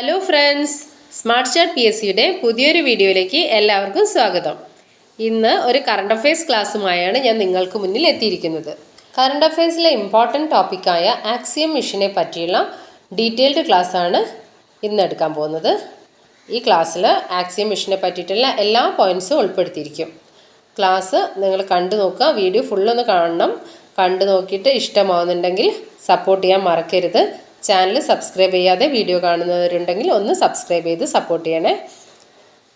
Hello friends smart chart P S സിയുടെ പുതിയൊരു വീഡിയോയിലേക്ക് എല്ലാവർക്കും സ്വാഗതം. ഇന്ന് ഒരു കറണ്ട് അഫയേഴ്സ് ക്ലാസ്സുമായാണ് ഞാൻ നിങ്ങൾക്ക് മുന്നിൽ എത്തിയിരിക്കുന്നത്. കറണ്ട് അഫയേഴ്സിലെ ഇമ്പോർട്ടന്റ് ടോപ്പിക്കായ ആക്സിയം മിഷനെ പറ്റിയുള്ള ഡീറ്റെയിൽഡ് ക്ലാസ്സാണ് ഇന്ന് എടുക്കാൻ പോകുന്നത്. ഈ ക്ലാസ്സിൽ ആക്സിയം മിഷനെ പറ്റിയിട്ടുള്ള എല്ലാ പോയിന്റ്സും ഉൾപ്പെടുത്തിയിരിക്കും. ക്ലാസ് നിങ്ങൾ കണ്ടു നോക്കുക വീഡിയോ ഫുള്ളൊന്ന് കാണണം. കണ്ടു നോക്കിയിട്ട് ഇഷ്ടമാവുന്നുണ്ടെങ്കിൽ സപ്പോർട്ട് ചെയ്യാൻ മറക്കരുത്. ചാനൽ സബ്സ്ക്രൈബ് ചെയ്യാതെ വീഡിയോ കാണുന്നവരുണ്ടെങ്കിൽ ഒന്ന് സബ്സ്ക്രൈബ് ചെയ്ത് സപ്പോർട്ട് ചെയ്യണേ.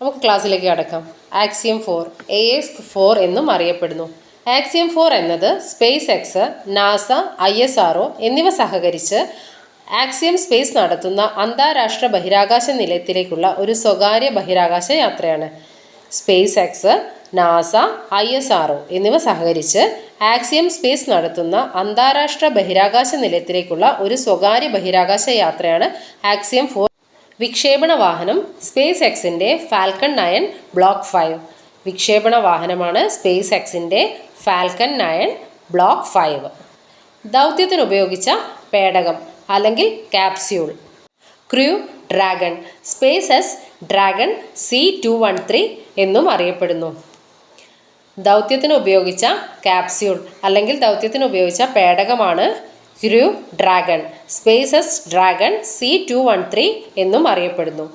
നമുക്ക് ക്ലാസ്സിലേക്ക് കടക്കാം. Axiom four A S four എന്നും അറിയപ്പെടുന്നു. ആക്സിയം ഫോർ എന്നത് space X NASA I S R എന്നിവ സഹകരിച്ച് ആക്സിയം സ്പേസ് നടത്തുന്ന അന്താരാഷ്ട്ര ബഹിരാകാശ നിലയത്തിലേക്കുള്ള ഒരു സ്വകാര്യ ബഹിരാകാശ യാത്രയാണ്. Space X NASA I S R എന്നിവ സഹകരിച്ച് ആക്സിയം സ്പേസ് നടത്തുന്ന അന്താരാഷ്ട്ര ബഹിരാകാശ നിലയത്തിലേക്കുള്ള ഒരു സ്വകാര്യ ബഹിരാകാശ യാത്രയാണ് ആക്സിയം ഫോർ വിക്ഷേപണ വാഹനം സ്പേസ് എക്സിന്റെ ഫാൽക്കൺ നയൻ ബ്ലോക്ക് ഫൈവ്. വിക്ഷേപണ വാഹനമാണ് സ്പേസ് എക്സിന്റെ ഫാൽക്കൺ നയൻ ബ്ലോക്ക് ഫൈവ്. ദൗത്യത്തിന് ഉപയോഗിച്ച പേടകം അല്ലെങ്കിൽ capsule. Crew dragon. Space S dragon C two one three എന്നും അറിയപ്പെടുന്നു. ദൗത്യത്തിന് ഉപയോഗിച്ച കാപ്സ്യൂൾ അല്ലെങ്കിൽ ദൗത്യത്തിന് ഉപയോഗിച്ച പേടകമാണ് crew dragon spaces dragon C two one three എന്നും അറിയപ്പെടുന്നു.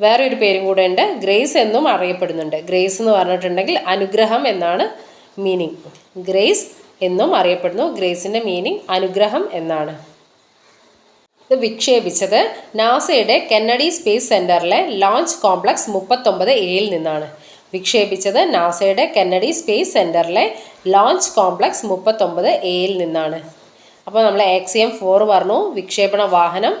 വേറൊരു പേരും കൂടെ ഉണ്ട് ഗ്രേസ് എന്നും അറിയപ്പെടുന്നുണ്ട്. ഗ്രേസ് എന്ന് പറഞ്ഞിട്ടുണ്ടെങ്കിൽ അനുഗ്രഹം എന്നാണ് മീനിങ് ഗ്രേസ് എന്നും അറിയപ്പെടുന്നു. ഗ്രേസിന്റെ മീനിങ് അനുഗ്രഹം എന്നാണ്. ഇത് വിക്ഷേപിച്ചത് നാസയുടെ കെന്നഡി സ്പേസ് സെന്ററിലെ ലോഞ്ച് കോംപ്ലക്സ് മുപ്പത്തൊമ്പത് എയിൽ നിന്നാണ്. വിക്ഷേപിച്ചത് നാസയുടെ കെന്നഡി സ്പേസ് സെന്ററിലെ ലോഞ്ച് കോംപ്ലക്സ് മുപ്പത്തൊമ്പത് എയിൽ നിന്നാണ്. അപ്പോൾ നമ്മൾ എക്സിയം ഫോർ പറഞ്ഞു വിക്ഷേപണ വാഹനം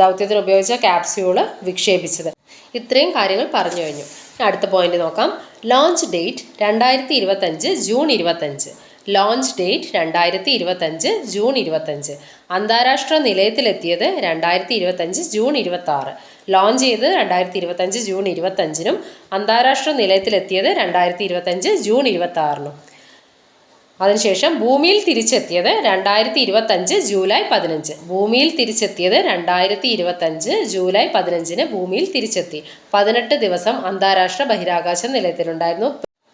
ദൗത്യത്തിന് ഉപയോഗിച്ച ക്യാപ്സ്യൂൾ വിക്ഷേപിച്ചത്. ഇത്രയും കാര്യങ്ങൾ പറഞ്ഞു കഴിഞ്ഞു. അടുത്ത പോയിന്റ് നോക്കാം. ലോഞ്ച് ഡേറ്റ് രണ്ടായിരത്തി ഇരുപത്തഞ്ച് ജൂൺ ഇരുപത്തഞ്ച്. ലോഞ്ച് ഡേറ്റ് രണ്ടായിരത്തി ഇരുപത്തഞ്ച് ജൂൺ ഇരുപത്തഞ്ച്. അന്താരാഷ്ട്ര നിലയത്തിലെത്തിയത് രണ്ടായിരത്തി ഇരുപത്തഞ്ച് ജൂൺ ഇരുപത്തി ലോഞ്ച് ചെയ്ത് രണ്ടായിരത്തി ഇരുപത്തഞ്ച് ജൂൺ ഇരുപത്തഞ്ചിനും. അന്താരാഷ്ട്ര നിലയത്തിലെത്തിയത് രണ്ടായിരത്തി ഇരുപത്തഞ്ച് ജൂൺ ഇരുപത്തി ആറിനും അതിനുശേഷം ഭൂമിയിൽ തിരിച്ചെത്തിയത് രണ്ടായിരത്തി ഇരുപത്തഞ്ച് ജൂലൈ പതിനഞ്ച്. ഭൂമിയിൽ തിരിച്ചെത്തിയത് രണ്ടായിരത്തി ഇരുപത്തഞ്ച് ജൂലൈ പതിനഞ്ചിന് ഭൂമിയിൽ തിരിച്ചെത്തി. പതിനെട്ട് ദിവസം അന്താരാഷ്ട്ര ബഹിരാകാശ നിലയത്തിലുണ്ടായിരുന്നു.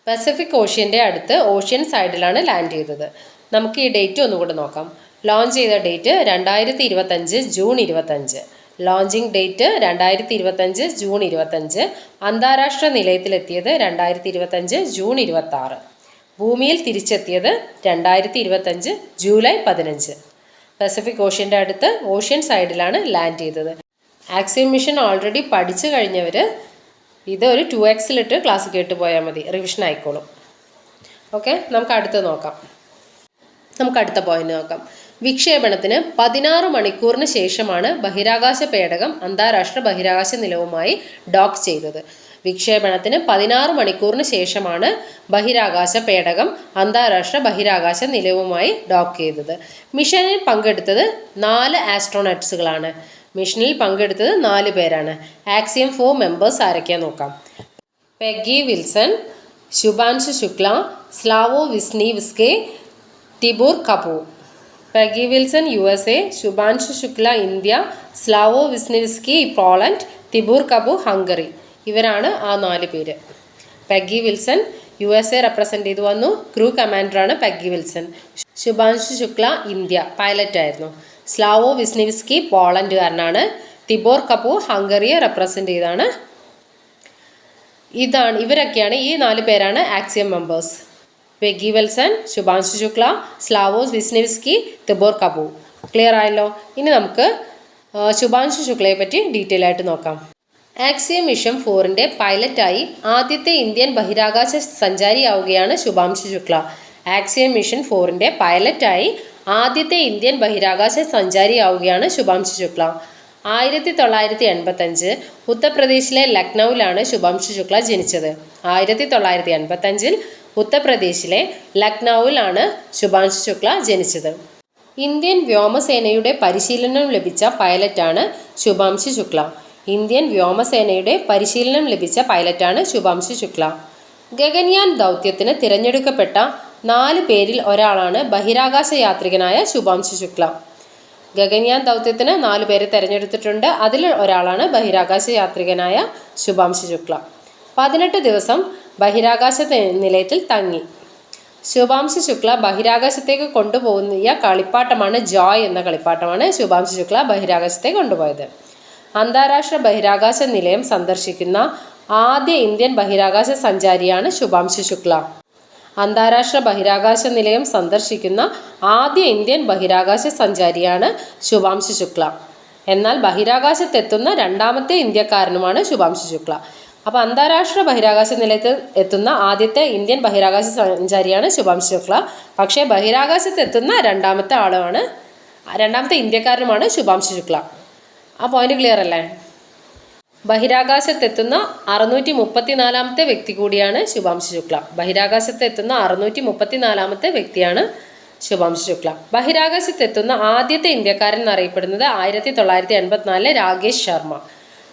പസഫിക് ഓഷ്യന്റെ അടുത്ത് ഓഷ്യൻ സൈഡിലാണ് ലാൻഡ് ചെയ്തത്. നമുക്ക് ഈ ഡേറ്റ് ഒന്നുകൂടെ നോക്കാം. ലോഞ്ച് ചെയ്ത ഡേറ്റ് രണ്ടായിരത്തി ഇരുപത്തഞ്ച് ജൂൺ ഇരുപത്തഞ്ച്. ലോഞ്ചിങ് ഡേറ്റ് രണ്ടായിരത്തി ഇരുപത്തഞ്ച് ജൂൺ ഇരുപത്തഞ്ച്. അന്താരാഷ്ട്ര നിലയത്തിലെത്തിയത് രണ്ടായിരത്തി ഇരുപത്തഞ്ച് ജൂൺ ഇരുപത്താറ്. ഭൂമിയിൽ തിരിച്ചെത്തിയത് രണ്ടായിരത്തി ഇരുപത്തഞ്ച് ജൂലൈ പതിനഞ്ച്. പസഫിക് ഓഷ്യന്റെ അടുത്ത് ഓഷ്യൻ സൈഡിലാണ് ലാൻഡ് ചെയ്തത്. ആക്സിയം ഓൾറെഡി പഠിച്ചു കഴിഞ്ഞവർ ഇത് ഒരു ടു എക്സിലിട്ട് ക്ലാസ് കേട്ട് പോയാൽ മതി. റിവിഷൻ ആയിക്കോളും. ഓക്കെ നമുക്ക് അടുത്ത് നോക്കാം. നമുക്ക് അടുത്ത പോയിന്റ് നോക്കാം. വിക്ഷേപണത്തിന് പതിനാറ് മണിക്കൂറിന് ശേഷമാണ് ബഹിരാകാശ പേടകം അന്താരാഷ്ട്ര ബഹിരാകാശ നിലവുമായി ഡോക്ക് ചെയ്തത്. വിക്ഷേപണത്തിന് പതിനാറ് മണിക്കൂറിന് ശേഷമാണ് ബഹിരാകാശ പേടകം അന്താരാഷ്ട്ര ബഹിരാകാശ നിലവുമായി ഡോക്ക് ചെയ്തത്. മിഷനിൽ പങ്കെടുത്തത് നാല് ആസ്ട്രോണറ്റ്സുകളാണ് മിഷനിൽ പങ്കെടുത്തത് നാല് പേരാണ്. ആക്സിയം ഫോർ മെമ്പേഴ്സ് ആരൊക്കെയാ നോക്കാം. Peggy Wilson Shubhanshu Shukla Slawosz Wisniewski Tibor Kapoor. Peggy Wilson U S A Shubhanshu Shukla India Slawosz Wisniewski Poland Tibor Kapoor Hungary. ഇവരാണ് ആ നാല് പേര്. Peggy Wilson U S A represent ചെയ്തു വന്നു. Crew കമാൻഡറാണ് Peggy Wilson. Shubhanshu Shukla India. Pilot ആയിരുന്നു Slawosz Wisniewski പോളണ്ടുകാരനാണ്. Tibor Kapur ഹംഗറിയെ represent ചെയ്താണ്. ഇതാണ് ഇവരൊക്കെയാണ് ഈ നാല് പേരാണ് Axiom members വെഗി Wilson Shubhanshu Shukla Slawosz Wisniewski Tibor Kapoor clear ആയല്ലോ? ഇനി നമുക്ക് ശുഭാംശു ശുക്ലയെ പറ്റി ഡീറ്റെയിൽ ആയിട്ട് നോക്കാം. ആക്സിയം മിഷൻ ഫോറിന്റെ പൈലറ്റായി ആദ്യത്തെ ഇന്ത്യൻ ബഹിരാകാശ സഞ്ചാരിയാവുകയാണ് ശുഭാംശു ശുക്ല ആക്സിയം മിഷൻ ഫോറിന്റെ പൈലറ്റായി ആദ്യത്തെ ഇന്ത്യൻ ബഹിരാകാശ സഞ്ചാരിയാവുകയാണ് ശുഭാംശു ശുക്ല. ആയിരത്തി തൊള്ളായിരത്തി എൺപത്തഞ്ച് ഉത്തർപ്രദേശിലെ ലക്നൌവിലാണ് ശുഭാംശു ശുക്ല ജനിച്ചത്. ആയിരത്തി തൊള്ളായിരത്തി എൺപത്തഞ്ചിൽ ഉത്തർപ്രദേശിലെ ലക്നൌവിലാണ് ശുഭാംശു ശുക്ല ജനിച്ചത്. ഇന്ത്യൻ വ്യോമസേനയുടെ പരിശീലനം ലഭിച്ച പൈലറ്റാണ് ശുഭാംശു ശുക്ല. ഇന്ത്യൻ വ്യോമസേനയുടെ പരിശീലനം ലഭിച്ച പൈലറ്റാണ് ശുഭാംശു ശുക്ല. ഗഗൻയാൻ ദൗത്യത്തിന് തിരഞ്ഞെടുക്കപ്പെട്ട നാല് പേരിൽ ഒരാളാണ് ബഹിരാകാശ യാത്രികനായ ശുഭാംശു ശുക്ല. ഗഗൻയാൻ ദൗത്യത്തിന് നാല് പേരെ തിരഞ്ഞെടുത്തിട്ടുണ്ട്. അതിൽ ഒരാളാണ് ബഹിരാകാശ യാത്രികനായ ശുഭാംശു ശുക്ല. പതിനെട്ട് ദിവസം ബഹിരാകാശ നിലയത്തിൽ തങ്ങി. ശുഭാംശു ശുക്ല ബഹിരാകാശത്തേക്ക് കൊണ്ടുപോകുന്ന കളിപ്പാട്ടമാണ് ജോയ് എന്ന കളിപ്പാട്ടമാണ് ശുഭാംശു ശുക്ല ബഹിരാകാശത്തേക്ക് കൊണ്ടുപോയത്. അന്താരാഷ്ട്ര ബഹിരാകാശ നിലയം സന്ദർശിക്കുന്ന ആദ്യ ഇന്ത്യൻ ബഹിരാകാശ സഞ്ചാരിയാണ് ശുഭാംശു ശുക്ല. അന്താരാഷ്ട്ര ബഹിരാകാശ നിലയം സന്ദർശിക്കുന്ന ആദ്യ ഇന്ത്യൻ ബഹിരാകാശ സഞ്ചാരിയാണ് ശുഭാംശു ശുക്ല. എന്നാൽ ബഹിരാകാശത്തെത്തുന്ന രണ്ടാമത്തെ ഇന്ത്യക്കാരനുമാണ് ശുഭാംശു ശുക്ല. അപ്പോൾ അന്താരാഷ്ട്ര ബഹിരാകാശ നിലയത്തിൽ എത്തുന്ന ആദ്യത്തെ ഇന്ത്യൻ ബഹിരാകാശ സഞ്ചാരിയാണ് ശുഭാംശു ശുക്ല. പക്ഷേ ബഹിരാകാശത്തെത്തുന്ന രണ്ടാമത്തെ ആളുമാണ് രണ്ടാമത്തെ ഇന്ത്യക്കാരനുമാണ് ശുഭാംശു ശുക്ല. ആ പോയിന്റ് ക്ലിയർ അല്ലേ? ബഹിരാകാശത്തെത്തുന്ന അറുന്നൂറ്റി മുപ്പത്തിനാലാമത്തെ വ്യക്തി കൂടിയാണ് ശുഭാംശു ശുക്ല. ബഹിരാകാശത്തെത്തുന്ന അറുന്നൂറ്റി മുപ്പത്തിനാലാമത്തെ വ്യക്തിയാണ് ശുഭാംശു ശുക്ല. ബഹിരാകാശത്തെത്തുന്ന ആദ്യത്തെ ഇന്ത്യക്കാരൻ എന്നറിയപ്പെടുന്നത് ആയിരത്തി തൊള്ളായിരത്തി എൺപത്തിനാലിലെ രാകേഷ് ശർമ്മ.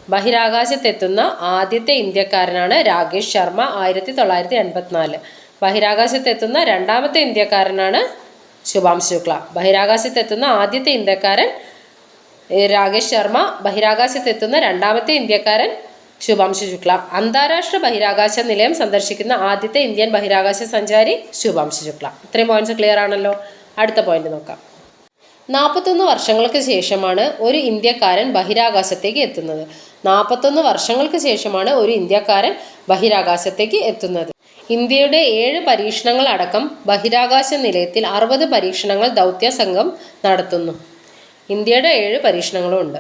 ബഹിരാകാശത്തെത്തുന്ന ആദ്യത്തെ ഇന്ത്യക്കാരനാണ് രാകേഷ് ശർമ്മ ആയിരത്തി തൊള്ളായിരത്തി എൺപത്തിനാല് ബഹിരാകാശത്തെത്തുന്ന രണ്ടാമത്തെ ഇന്ത്യക്കാരനാണ് ശുഭാംശു ശുക്ല. ബഹിരാകാശത്തെത്തുന്ന ആദ്യത്തെ ഇന്ത്യക്കാരൻ രാകേഷ് ശർമ്മ ബഹിരാകാശത്തെത്തുന്ന രണ്ടാമത്തെ ഇന്ത്യക്കാരൻ ശുഭാംശു ശുക്ല. അന്താരാഷ്ട്ര ബഹിരാകാശ നിലയം സന്ദർശിക്കുന്ന ആദ്യത്തെ ഇന്ത്യൻ ബഹിരാകാശ സഞ്ചാരി ശുഭാംശു ശുക്ല. ഇത്രയും പോയിന്റ്സ് ക്ലിയർ ആണല്ലോ? അടുത്ത പോയിന്റ് നോക്കാം. നാൽപ്പത്തൊന്ന് വർഷങ്ങൾക്ക് ശേഷമാണ് ഒരു ഇന്ത്യക്കാരൻ ബഹിരാകാശത്തേക്ക് എത്തുന്നത്. നാൽപ്പത്തൊന്ന് വർഷങ്ങൾക്ക് ശേഷമാണ് ഒരു ഇന്ത്യക്കാരൻ ബഹിരാകാശത്തേക്ക് എത്തുന്നത്. ഇന്ത്യയുടെ ഏഴ് പരീക്ഷണങ്ങൾ അടക്കം ബഹിരാകാശ നിലയത്തിൽ അറുപത് പരീക്ഷണങ്ങൾ ദൗത്യ സംഘം നടത്തുന്നു. ഇന്ത്യയുടെ ഏഴ് പരീക്ഷണങ്ങളും ഉണ്ട്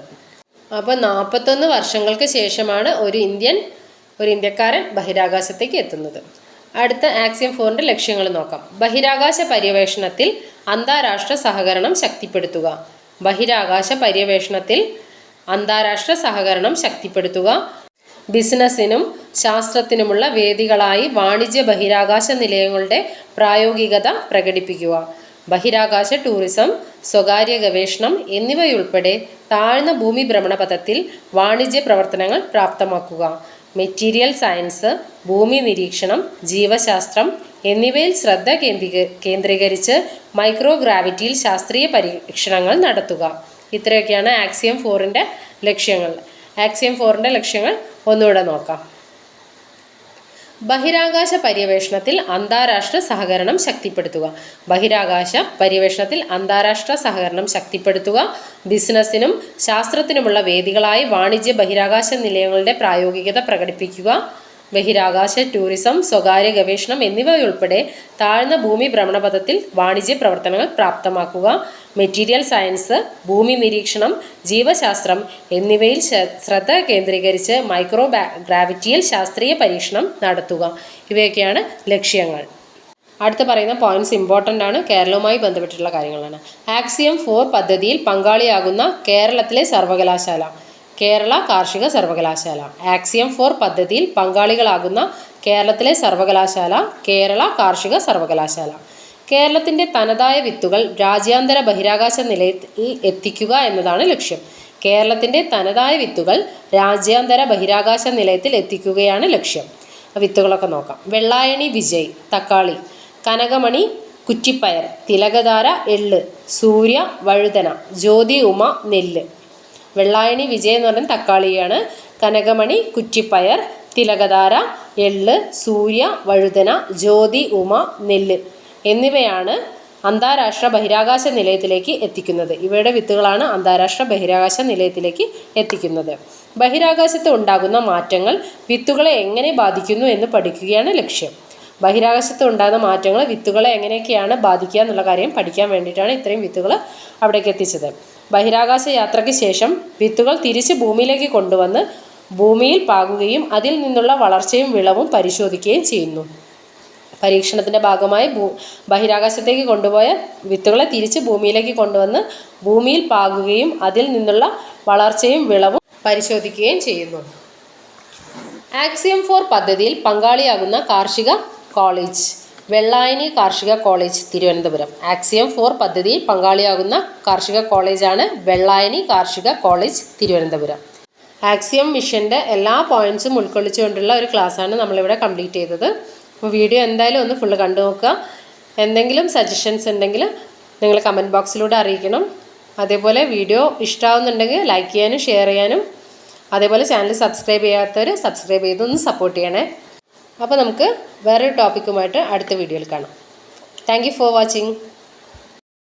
അപ്പോൾ നാൽപ്പത്തൊന്ന് വർഷങ്ങൾക്ക് ശേഷമാണ് ഒരു ഇന്ത്യൻ ഒരു ഇന്ത്യക്കാരൻ ബഹിരാകാശത്തേക്ക് എത്തുന്നത്. അടുത്ത ആക്സിയം ഫോറിന്റെ ലക്ഷ്യങ്ങൾ നോക്കാം. ബഹിരാകാശ പര്യവേഷണത്തിൽ അന്താരാഷ്ട്ര സഹകരണം ശക്തിപ്പെടുത്തുക. ബഹിരാകാശ പര്യവേഷണത്തിൽ അന്താരാഷ്ട്ര സഹകരണം ശക്തിപ്പെടുത്തുക. ബിസിനസ്സിനും ശാസ്ത്രത്തിനുമുള്ള വേദികളായി വാണിജ്യ ബഹിരാകാശ നിലയങ്ങളുടെ പ്രായോഗികത പ്രകടിപ്പിക്കുക. ബഹിരാകാശ ടൂറിസം സ്വകാര്യ ഗവേഷണം എന്നിവയുൾപ്പെടെ താഴ്ന്ന ഭൂമി ഭ്രമണപഥത്തിൽ വാണിജ്യ പ്രവർത്തനങ്ങൾ പ്രാപ്തമാക്കുക. മെറ്റീരിയൽ സയൻസ് ഭൂമി നിരീക്ഷണം ജീവശാസ്ത്രം എന്നിവയിൽ ശ്രദ്ധ കേന്ദ്രീക കേന്ദ്രീകരിച്ച് മൈക്രോഗ്രാവിറ്റിയിൽ ശാസ്ത്രീയ പരീക്ഷണങ്ങൾ നടത്തുക. ഇത്രയൊക്കെയാണ് ആക്സിയം ഫോറിന്റെ ലക്ഷ്യങ്ങൾ. ആക്സിയം ഫോറിന്റെ ലക്ഷ്യങ്ങൾ ഒന്നുകൂടെ നോക്കാം. ബഹിരാകാശ പര്യവേഷണത്തിൽ അന്താരാഷ്ട്ര സഹകരണം ശക്തിപ്പെടുത്തുക. ബഹിരാകാശ പര്യവേഷണത്തിൽ അന്താരാഷ്ട്ര സഹകരണം ശക്തിപ്പെടുത്തുക. ബിസിനസ്സിനും ശാസ്ത്രത്തിനുമുള്ള വേദികളായി വാണിജ്യ ബഹിരാകാശ നിലയങ്ങളുടെ പ്രായോഗികത പ്രകടിപ്പിക്കുക. ബഹിരാകാശ ടൂറിസം സ്വകാര്യ ഗവേഷണം എന്നിവയുൾപ്പെടെ താഴ്ന്ന ഭൂമി ഭ്രമണപഥത്തിൽ വാണിജ്യ പ്രവർത്തനങ്ങൾ പ്രാപ്തമാക്കുക മെറ്റീരിയൽ സയൻസ് ഭൂമി നിരീക്ഷണം ജീവശാസ്ത്രം എന്നിവയിൽ ശ്രദ്ധ കേന്ദ്രീകരിച്ച് മൈക്രോ ഗ്രാവിറ്റിയിൽ ശാസ്ത്രീയ പരീക്ഷണം നടത്തുക. ഇവയൊക്കെയാണ് ലക്ഷ്യങ്ങൾ. അടുത്ത പറയുന്ന പോയിന്റ്സ് ഇമ്പോർട്ടന്റ് ആണ്. കേരളവുമായി ബന്ധപ്പെട്ടിട്ടുള്ള കാര്യങ്ങളാണ്. ആക്സിയം ഫോർ പദ്ധതിയിൽ പങ്കാളിയാകുന്ന കേരളത്തിലെ സർവകലാശാല. കേരള കാർഷിക സർവകലാശാല. ആക്സിയം ഫോർ പദ്ധതിയിൽ പങ്കാളികളാകുന്ന കേരളത്തിലെ സർവകലാശാല കേരള കാർഷിക സർവകലാശാല. കേരളത്തിന്റെ തനതായ വിത്തുകൾ രാജ്യാന്തര ബഹിരാകാശ നിലയത്തിൽ എത്തിക്കുക എന്നതാണ് ലക്ഷ്യം. കേരളത്തിന്റെ തനതായ വിത്തുകൾ രാജ്യാന്തര ബഹിരാകാശ നിലയത്തിൽ എത്തിക്കുകയാണ് ലക്ഷ്യം. വിത്തുകളൊക്കെ നോക്കാം. വെള്ളായണി വിജയ് തക്കാളി കനകമണി കുറ്റിപ്പയർ തിലകധാര എള്ള് സൂര്യ വഴുതന ജ്യോതി ഉമ നെല്ല്. വെള്ളായണി വിജയ് എന്ന് പറയുന്നത് തക്കാളിയാണ്. കനകമണി കുറ്റിപ്പയർ തിലകധാര എള്ള് സൂര്യ വഴുതന ജ്യോതി ഉമ നെല്ല് എന്നിവയാണ് അന്താരാഷ്ട്ര ബഹിരാകാശ നിലയത്തിലേക്ക് എത്തിക്കുന്നത്. ഇവയുടെ വിത്തുകളാണ് അന്താരാഷ്ട്ര ബഹിരാകാശ നിലയത്തിലേക്ക് എത്തിക്കുന്നത്. ബഹിരാകാശത്ത് ഉണ്ടാകുന്ന മാറ്റങ്ങൾ വിത്തുകളെ എങ്ങനെ ബാധിക്കുന്നു എന്ന് പഠിക്കുകയാണ് ലക്ഷ്യം. ബഹിരാകാശത്ത് ഉണ്ടാകുന്ന മാറ്റങ്ങൾ വിത്തുകളെ എങ്ങനെയൊക്കെയാണ് ബാധിക്കുക എന്നുള്ള കാര്യം പഠിക്കാൻ വേണ്ടിയിട്ടാണ് ഇത്രയും വിത്തുകൾ അവിടേക്ക് എത്തിച്ചത്. ബഹിരാകാശ യാത്രയ്ക്ക് ശേഷം വിത്തുകൾ തിരിച്ച് ഭൂമിയിലേക്ക് കൊണ്ടുവന്ന് ഭൂമിയിൽ പാകുകയും അതിൽ നിന്നുള്ള വളർച്ചയും വിളവും പരിശോധിക്കുകയും ചെയ്യുന്നു. പരീക്ഷണത്തിന്റെ ഭാഗമായി ഭൂ ബഹിരാകാശത്തേക്ക് കൊണ്ടുപോയ വിത്തുകളെ തിരിച്ച് ഭൂമിയിലേക്ക് കൊണ്ടുവന്ന് ഭൂമിയിൽ പാകുകയും അതിൽ നിന്നുള്ള വളർച്ചയും വിളവും പരിശോധിക്കുകയും ചെയ്യുന്നു. ആക്സിയം ഫോർ പദ്ധതിയിൽ പങ്കാളിയാകുന്ന കാർഷിക കോളേജ്. വെള്ളായണി കാർഷിക കോളേജ് തിരുവനന്തപുരം. ആക്സിയം ഫോർ പദ്ധതിയിൽ പങ്കാളിയാകുന്ന കാർഷിക കോളേജാണ് വെള്ളായണി കാർഷിക കോളേജ് തിരുവനന്തപുരം. ആക്സിയം മിഷന്റെ എല്ലാ പോയിന്റ്സും ഉൾക്കൊള്ളിച്ചുകൊണ്ടുള്ള ഒരു ക്ലാസ്സാണ് നമ്മളിവിടെ കംപ്ലീറ്റ് ചെയ്തത്. അപ്പോൾ വീഡിയോ എന്തായാലും ഒന്ന് ഫുള്ള് കണ്ടു നോക്കുക. എന്തെങ്കിലും സജഷൻസ് ഉണ്ടെങ്കിൽ നിങ്ങൾ കമന്റ് ബോക്സിലൂടെ അറിയിക്കണം. അതേപോലെ വീഡിയോ ഇഷ്ടമാവുന്നുണ്ടെങ്കിൽ ലൈക്ക് ചെയ്യാനും ഷെയർ ചെയ്യാനും. അതേപോലെ ചാനൽ സബ്സ്ക്രൈബ് ചെയ്യാത്തവർ സബ്സ്ക്രൈബ് ചെയ്തൊന്ന് സപ്പോർട്ട് ചെയ്യണേ. അപ്പോൾ നമുക്ക് വേറൊരു ടോപ്പിക്കുമായിട്ട് അടുത്ത വീഡിയോയിൽ കാണാം. Thank for watching